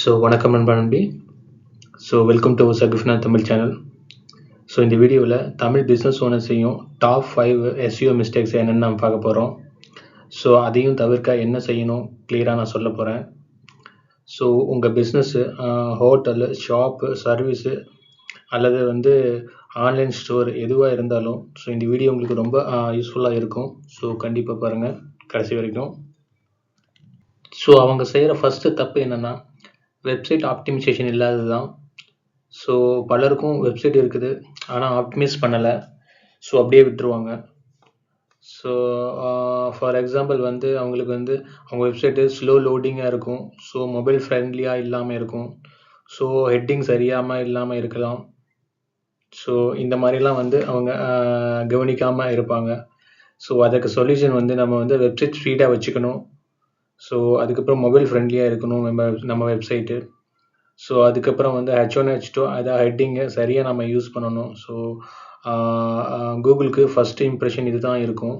So வணக்கம் நண்பா நம்பி ஸோ வெல்கம் டு சகிஃப்னா தமிழ் சேனல் ஸோ இந்த வீடியோவில் தமிழ் பிஸ்னஸ் ஓனர்ஸையும் டாப் ஃபைவ் எஸ்யூ மிஸ்டேக்ஸ் என்னென்னு நம்ம பார்க்க போகிறோம் ஸோ அதையும் தவிர்க்க என்ன செய்யணும்? கிளியராக நான் சொல்ல போகிறேன் ஸோ உங்கள் பிஸ்னஸ்ஸு ஹோட்டலு ஷாப்பு சர்வீஸு அல்லது வந்து ஆன்லைன் ஸ்டோர் எதுவாக இருந்தாலும் ஸோ இந்த வீடியோ உங்களுக்கு ரொம்ப யூஸ்ஃபுல்லாக இருக்கும். ஸோ கண்டிப்பாக பாருங்கள் கடைசி வரைக்கும். ஸோ அவங்க செய்கிற ஃபஸ்ட்டு தப்பு என்னென்னா வெப்சைட் ஆப்டிமைசேஷன் இல்லாதது தான் ஸோ பலருக்கும் வெப்சைட் இருக்குது ஆனால் ஆப்டிமைஸ் பண்ணலை. ஸோ அப்படியே விட்டுருவாங்க. ஸோ ஃபார் எக்ஸாம்பிள் வந்து அவங்களுக்கு வந்து அவங்க வெப்சைட்டு ஸ்லோ லோடிங்காக இருக்கும். ஸோ மொபைல் ஃப்ரெண்ட்லியாக இல்லாமல் இருக்கும். ஸோ ஹெட்டிங் சரியாமல் இல்லாமல் இருக்கலாம். ஸோ இந்த மாதிரிலாம் வந்து அவங்க கவனிக்காமல் இருப்பாங்க. ஸோ அதுக்கு சொல்யூஷன் வந்து நம்ம வந்து வெப்சைட் ஸ்பீடாக வச்சுக்கணும். ஸோ அதுக்கப்புறம் மொபைல் ஃப்ரெண்ட்லியாக இருக்கணும் நம்ம நம்ம வெப்சைட்டு ஸோ அதுக்கப்புறம் வந்து ஹெச் ஒன் ஹெச் டூ அதை ஹெட்டிங்கை சரியாக நம்ம யூஸ் பண்ணணும். ஸோ கூகுளுக்கு ஃபஸ்ட்டு இம்ப்ரெஷன் இது தான் இருக்கும்.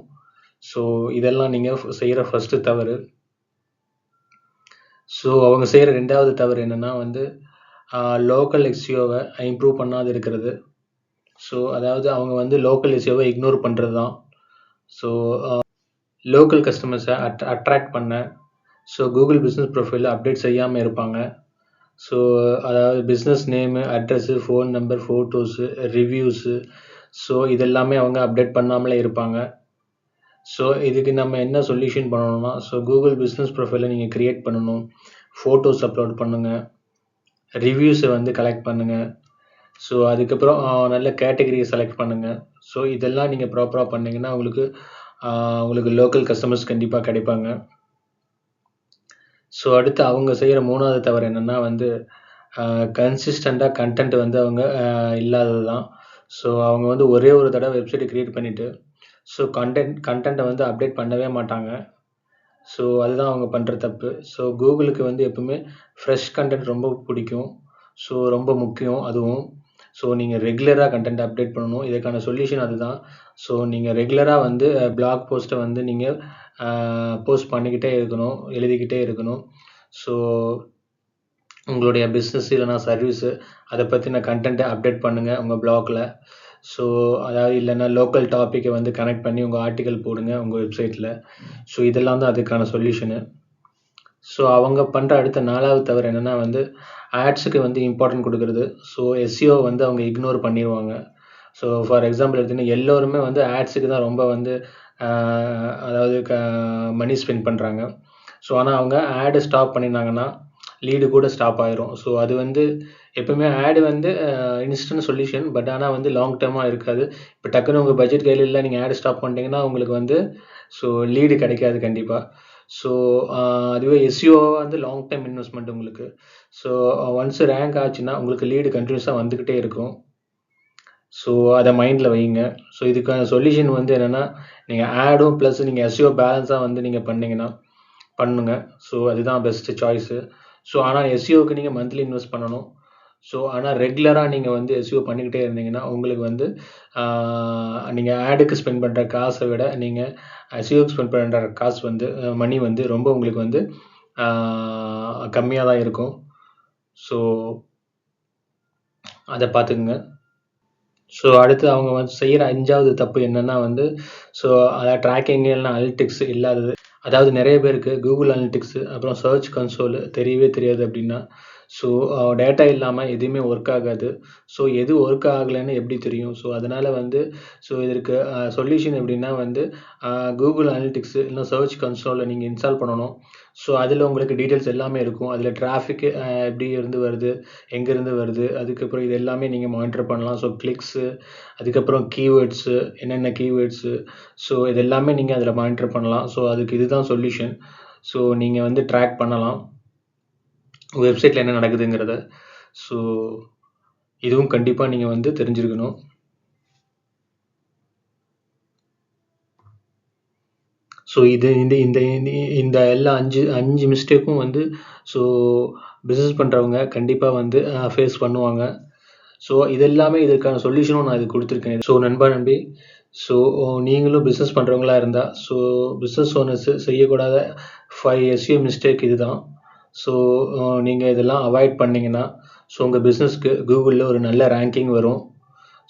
ஸோ இதெல்லாம் நீங்கள் செய்கிற ஃபஸ்ட்டு தவறு. ஸோ அவங்க செய்கிற ரெண்டாவது தவறு என்னென்னா வந்து லோக்கல் எக்ஸியோவை இம்ப்ரூவ் பண்ணாது இருக்கிறது. ஸோ அதாவது அவங்க வந்து லோக்கல் எக்ஸியோவை இக்னோர் பண்ணுறது தான் ஸோ லோக்கல் கஸ்டமர்ஸை அட் அட்ராக்ட் பண்ண ஸோ கூகுள் பிஸ்னஸ் ப்ரொஃபைலில் அப்டேட் செய்யாமல் இருப்பாங்க. ஸோ அதாவது business name address phone number photos reviews so இதெல்லாமே அவங்க அப்டேட் பண்ணாமலே இருப்பாங்க. ஸோ இதுக்கு நம்ம என்ன சொல்யூஷன் பண்ணணும்னா ஸோ கூகுள் பிஸ்னஸ் ப்ரொஃபைலை நீங்கள் க்ரியேட் பண்ணணும். ஃபோட்டோஸ் அப்லோட் பண்ணுங்கள் ரிவ்யூஸை வந்து கலெக்ட் பண்ணுங்கள் ஸோ அதுக்கப்புறம் நல்ல கேட்டகரியை செலக்ட் பண்ணுங்கள் ஸோ இதெல்லாம் நீங்கள் ப்ராப்பராக பண்ணிங்கன்னா உங்களுக்கு உங்களுக்கு லோக்கல் கஸ்டமர்ஸ் கண்டிப்பாக கிடைப்பாங்க. ஸோ அடுத்து அவங்க செய்கிற மூணாவது தவறு என்னென்னா வந்து கன்சிஸ்டண்ட்டாக கண்டென்ட் வந்து அவங்க இல்லாதது தான். ஸோ அவங்க வந்து ஒரே ஒரு தடவை வெப்சைட்டை க்ரியேட் பண்ணிவிட்டு ஸோ கண்டென்ட் கண்டென்ட்டை வந்து அப்டேட் பண்ணவே மாட்டாங்க. ஸோ அதுதான் அவங்க பண்ணுற தப்பு. ஸோ கூகுளுக்கு வந்து எப்பவுமே ஃப்ரெஷ் கண்டென்ட் ரொம்ப பிடிக்கும். ஸோ ரொம்ப முக்கியம் அதுவும். ஸோ நீங்கள் ரெகுலராக கண்டென்ட் அப்டேட் பண்ணணும். இதுக்கான சொல்யூஷன் அதுதான். ஸோ நீங்கள் ரெகுலராக வந்து பிளாக் போஸ்ட்டை வந்து நீங்கள் போஸ்ட் பண்ணிக்கிட்டே இருக்கணும் எழுதிக்கிட்டே இருக்கணும். ஸோ உங்களுடைய பிஸ்னஸ் இல்லைனா சர்வீஸு அதை பற்றின கண்டென்ட்டை அப்டேட் பண்ணுங்கள் உங்கள் பிளாகில் ஸோ அதாவது இல்லைன்னா லோக்கல் டாப்பிக்கை வந்து கனெக்ட் பண்ணி உங்கள் ஆர்டிக்கல் போடுங்க உங்கள் வெப்சைட்டில் ஸோ இதெல்லாம் தான் அதுக்கான சொல்யூஷனு ஸோ அவங்க பண்ணுற அடுத்த நாலாவது தவிர என்னென்னா வந்து ஆட்ஸுக்கு வந்து இம்பார்ட்டன்ட் கொடுக்குறது. ஸோ எஸ்சிஓ வந்து அவங்க இக்னோர் பண்ணிடுவாங்க ஸோ ஃபார் எக்ஸாம்பிள் எடுத்திங்கன்னா எல்லோருமே வந்து ஆட்ஸுக்கு தான் ரொம்ப வந்து அதாவது க மணி ஸ்பெண்ட் பண்ணுறாங்க ஸோ ஆனால் அவங்க ஆடு ஸ்டாப் பண்ணியிருந்தாங்கன்னா லீடு கூட ஸ்டாப் ஆயிரும். ஸோ அது வந்து எப்பவுமே ஆடு வந்து இன்ஸ்டன்ட் சொல்யூஷன் பட் ஆனால் வந்து லாங் டேர்மாக இருக்காது. இப்போ டக்குன்னு உங்கள் பட்ஜெட் கையில் இல்லை நீங்கள் ஆடு ஸ்டாப் பண்ணிட்டீங்கன்னா உங்களுக்கு வந்து ஸோ லீடு கிடைக்காது கண்டிப்பாக ஸோ அதுவே எஸ்யூஓவாக வந்து லாங் டைம் இன்வெஸ்ட்மெண்ட் உங்களுக்கு. ஸோ ஒன்ஸ் ரேங்க் ஆச்சுன்னா உங்களுக்கு லீடு கண்டினியூஸாக வந்துக்கிட்டே இருக்கும். ஸோ அதை மைண்டில் வைங்க. ஸோ இதுக்கான சொல்யூஷன் வந்து என்னென்னா நீங்கள் ஆடும் ப்ளஸ் நீங்கள் எஸ்யோ பேலன்ஸாக வந்து நீங்கள் பண்ணிங்கன்னா பண்ணுங்க. ஸோ அதுதான் பெஸ்ட்டு சாய்ஸு ஸோ ஆனால் எஸ்யூஓக்கு நீங்கள் மந்த்லி இன்வெஸ்ட் பண்ணணும். ஸோ ஆனால் ரெகுலராக நீங்கள் வந்து எஸ்யூ பண்ணிக்கிட்டே இருந்தீங்கன்னா உங்களுக்கு வந்து நீங்கள் ஆடுக்கு ஸ்பெண்ட் பண்ணுற காசை விட நீங்கள் எஸ்யூக்கு ஸ்பெண்ட் பண்ணுற காசு வந்து மணி வந்து ரொம்ப உங்களுக்கு வந்து கம்மியாக தான் இருக்கும். ஸோ அதை பார்த்துக்குங்க. ஸோ அடுத்து அவங்க வந்து செய்கிற அஞ்சாவது தப்பு என்னென்னா வந்து ஸோ அதாவது ட்ராக்கிங் இல்லைனா அனலிட்டிக்ஸ் இல்லாதது. அதாவது நிறைய பேருக்கு கூகுள் அனலிட்டிக்ஸு அப்புறம் சர்ச் கன்சோல் தெரியவே தெரியாது அப்படின்னா ஸோ டேட்டா uh, இல்லாமல் எதுவுமே ஒர்க் ஆகாது. ஸோ எது ஒர்க் ஆகலைன்னு எப்படி தெரியும்? ஸோ அதனால் வந்து ஸோ இதற்கு uh, சொல்யூஷன் எப்படின்னா வந்து கூகுள் அனலிட்டிக்ஸு இல்லை சர்ச் கன்சோலில் நீங்கள் இன்ஸ்டால் பண்ணணும். ஸோ அதில் உங்களுக்கு டீட்டெயில்ஸ் எல்லாமே இருக்கும். அதில் டிராஃபிக்கு uh, எப்படி இருந்து வருது எங்கேருந்து வருது அதுக்கப்புறம் இது எல்லாமே நீங்கள் மானிட்டர் பண்ணலாம். ஸோ கிளிக்ஸு அதுக்கப்புறம் கீவேர்ட்ஸு என்னென்ன கீவேர்ட்ஸு ஸோ இது எல்லாமே நீங்கள் அதில் மானிட்டர் பண்ணலாம். ஸோ அதுக்கு இதுதான் சொல்யூஷன் ஸோ நீங்கள் வந்து ட்ராக் பண்ணலாம். வெப்சைட்டில் என்ன நடக்குதுங்கிறத. ஸோ இதுவும் கண்டிப்பாக நீங்கள் வந்து தெரிஞ்சிருக்கணும். ஸோ இது இந்த இந்த இந்த எல்லா அஞ்சு அஞ்சு மிஸ்டேக்கும் வந்து ஸோ பிஸ்னஸ் பண்ணுறவங்க கண்டிப்பாக வந்து ஃபேஸ் பண்ணுவாங்க. ஸோ இதெல்லாமே இதற்கான இதுக்கான சொல்யூஷனும் நான் இது கொடுத்துருக்கேன். ஸோ நண்பா நம்பி ஸோ நீங்களும் பிஸ்னஸ் பண்ணுறவங்களா இருந்தால் ஸோ பிஸ்னஸ் ஓனர்ஸ் செய்யக்கூடாத ஃபைவ் எஸ்யூ மிஸ்டேக் இதுதான். ஸோ uh, நீங்கள் இதெல்லாம் அவாய்ட் பண்ணிங்கன்னா ஸோ உங்கள் பிஸ்னஸ்க்கு கூகுளில் ஒரு நல்ல ரேங்கிங் வரும்.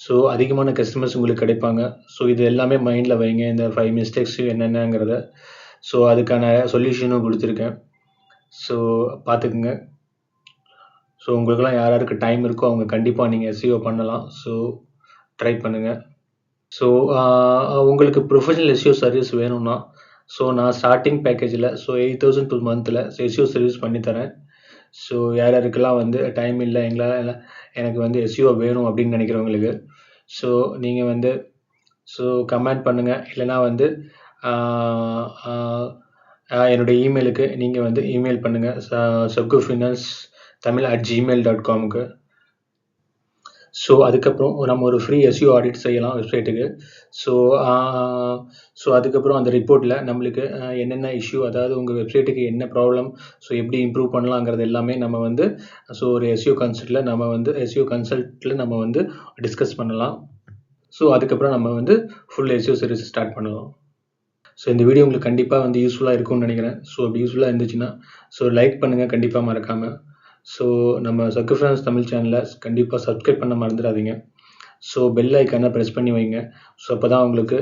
ஸோ அதிகமான கஸ்டமர்ஸ் உங்களுக்கு கிடைப்பாங்க. ஸோ இது எல்லாமே மைண்டில் வைங்க. இந்த ஃபைவ் மிஸ்டேக்ஸ் என்னென்னங்கிறத. ஸோ அதுக்கான சொல்யூஷனும் கொடுத்துருக்கேன். ஸோ பார்த்துக்குங்க. ஸோ உங்களுக்கெல்லாம் யார் யாருக்கு டைம் இருக்கோ அவங்க கண்டிப்பாக நீங்கள் எஸ்இஓ பண்ணலாம். ஸோ ட்ரை பண்ணுங்கள் ஸோ uh, உங்களுக்கு ப்ரொஃபஷனல் எஸ்இஓ சர்வீஸ் வேணும்னா ஸோ நான் ஸ்டார்டிங் பேக்கேஜில் ஸோ எயிட் தௌசண்ட் டூ மந்த்தில் எஸ்யூ சர்வீஸ் பண்ணித்தரேன் ஸோ யார் யாருக்கெல்லாம் வந்து டைம் இல்லை எங்களால் எனக்கு வந்து எஸ்யூ வேணும் அப்படின்னு நினைக்கிறவங்களுக்கு ஸோ நீங்கள் வந்து ஸோ கமெண்ட் பண்ணுங்கள் இல்லைனா வந்து என்னுடைய இமெயிலுக்கு நீங்கள் வந்து இமெயில் பண்ணுங்கள் சப்கு finance Tamil at Gmail dot காமுக்கு so அதுக்கப்புறம் நம்ம ஒரு ஃப்ரீ எஸ்யூ ஆடிட் செய்யலாம் வெப்சைட்டுக்கு ஸோ ஸோ அதுக்கப்புறம் அந்த ரிப்போர்ட்டில் நம்மளுக்கு என்னென்ன இஷ்யூ அதாவது உங்கள் வெப்சைட்டுக்கு என்ன ப்ராப்ளம் ஸோ எப்படி இம்ப்ரூவ் பண்ணலாங்கிறது எல்லாமே நம்ம வந்து ஸோ ஒரு எஸ்யூ கன்சல்ட்டில் நம்ம வந்து எஸ்யூ கன்சல்ட்டில் நம்ம வந்து டிஸ்கஸ் பண்ணலாம். ஸோ அதுக்கப்புறம் நம்ம வந்து ஃபுல் எஸ்யூ சர்வீஸ் ஸ்டார்ட் பண்ணலாம். ஸோ இந்த வீடியோ உங்களுக்கு கண்டிப்பாக வந்து யூஸ்ஃபுல்லாக இருக்கும்னு நினைக்கிறேன். ஸோ அப்படி யூஸ்ஃபுல்லாக இருந்துச்சுன்னா ஸோ லைக் பண்ணுங்கள் கண்டிப்பாக மறக்காமல் ஸோ நம்ம சக்குஃபிரான்ஸ் தமிழ் சேனலை கண்டிப்பாக சப்ஸ்கிரைப் பண்ண மறந்துடாதீங்க. ஸோ பெல் ஐக்கானை ப்ரெஸ் பண்ணி வைங்க. ஸோ அப்போ தான் உங்களுக்கு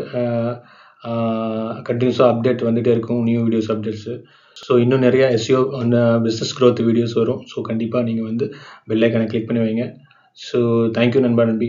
கண்டினியூஸாக அப்டேட் வந்துகிட்டே இருக்கும் நியூ வீடியோஸ் அப்டேட்ஸு ஸோ இன்னும் நிறைய எஸ்இஓ அந்த பிஸ்னஸ் க்ரோத் வீடியோஸ் வரும். ஸோ கண்டிப்பாக நீங்கள் வந்து பெல் ஐக்கானை கிளிக் பண்ணி வைங்க. ஸோ தேங்க்யூ நண்பா நம்பி